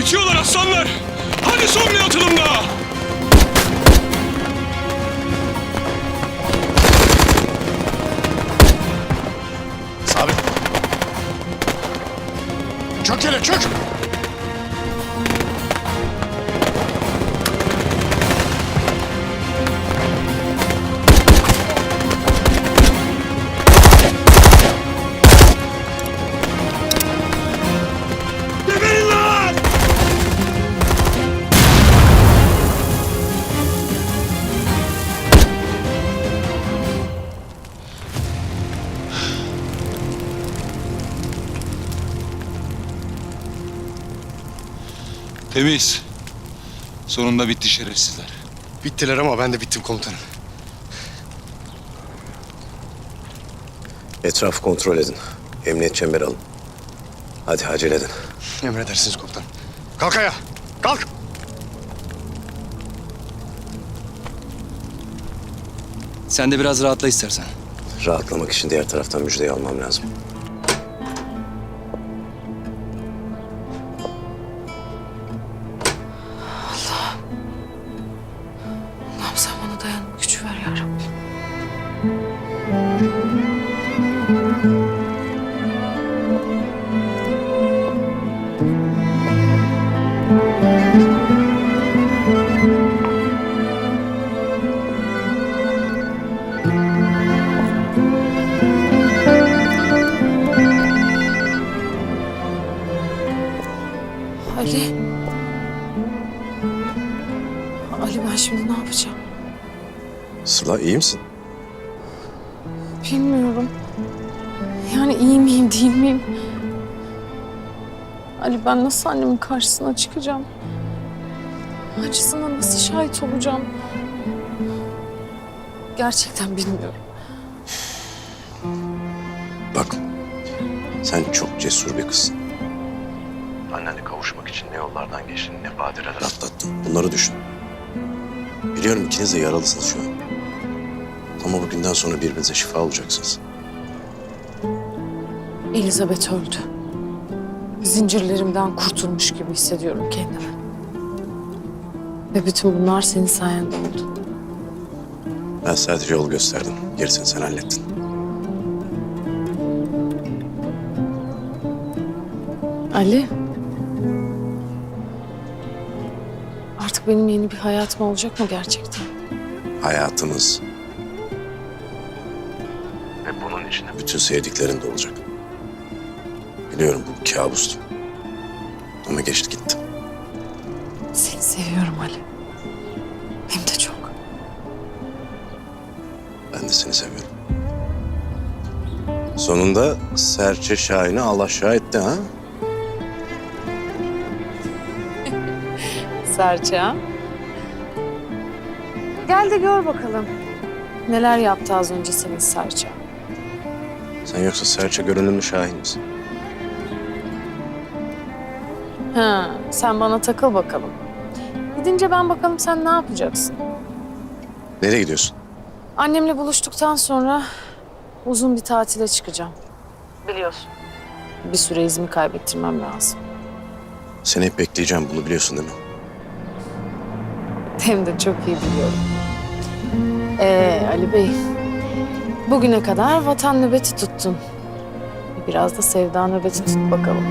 Bitiyorlar aslanlar. Hadi son bir atılım daha. Sabit. Çök hele çök. Temiz. Sonunda bitti şerefsizler. Bittiler ama ben de bittim komutanım. Etrafı kontrol edin. Emniyet çemberi alın. Hadi acele edin. Emredersiniz komutanım. Kalk ayağa. Kalk. Sen de biraz rahatla istersen. Rahatlamak için diğer taraftan müjdeyi almam lazım. Ali. Ali ben şimdi ne yapacağım? Sıla iyi misin? Bilmiyorum. Yani iyi miyim değil miyim? Ali ben nasıl annemin karşısına çıkacağım? Acısına nasıl şahit olacağım? Gerçekten bilmiyorum. Bak, sen çok cesur bir kızsın. Annenle kavuşmak için ne yollardan geçtin, ne badireler atlattın. Bunları düşün. Biliyorum ikiniz de yaralısınız şu an. Ama bugünden sonra birbirinize şifa olacaksınız. Elizabeth öldü. Zincirlerimden kurtulmuş gibi hissediyorum kendimi. Ve bütün bunlar senin sayende oldu. Ben sadece yol gösterdim. Gerisini sen hallettin. Ali. Benim yeni bir hayatım olacak mı gerçekten? Hayatımız. Ve bunun içinde bütün sevdiklerin de olacak. Biliyorum bu kabustu. Ama geçti gitti. Seni seviyorum Ali. Hem de çok. Ben de seni seviyorum. Sonunda serçe Şahin'i Allah şah etti ha? Serça. Gel de gör bakalım. Neler yaptı az önce senin Serça? Sen yoksa serçe görünümlü Şahin misin? Ha, sen bana takıl bakalım. Gidince ben bakalım sen ne yapacaksın? Nereye gidiyorsun? Annemle buluştuktan sonra uzun bir tatile çıkacağım. Biliyorsun. Bir süre izimi kaybettirmem lazım. Seni hep bekleyeceğim bunu biliyorsun değil mi? Hem de çok iyi biliyorum. Ee Ali Bey, bugüne kadar vatan nöbeti tuttun. Biraz da sevda nöbeti tut bakalım.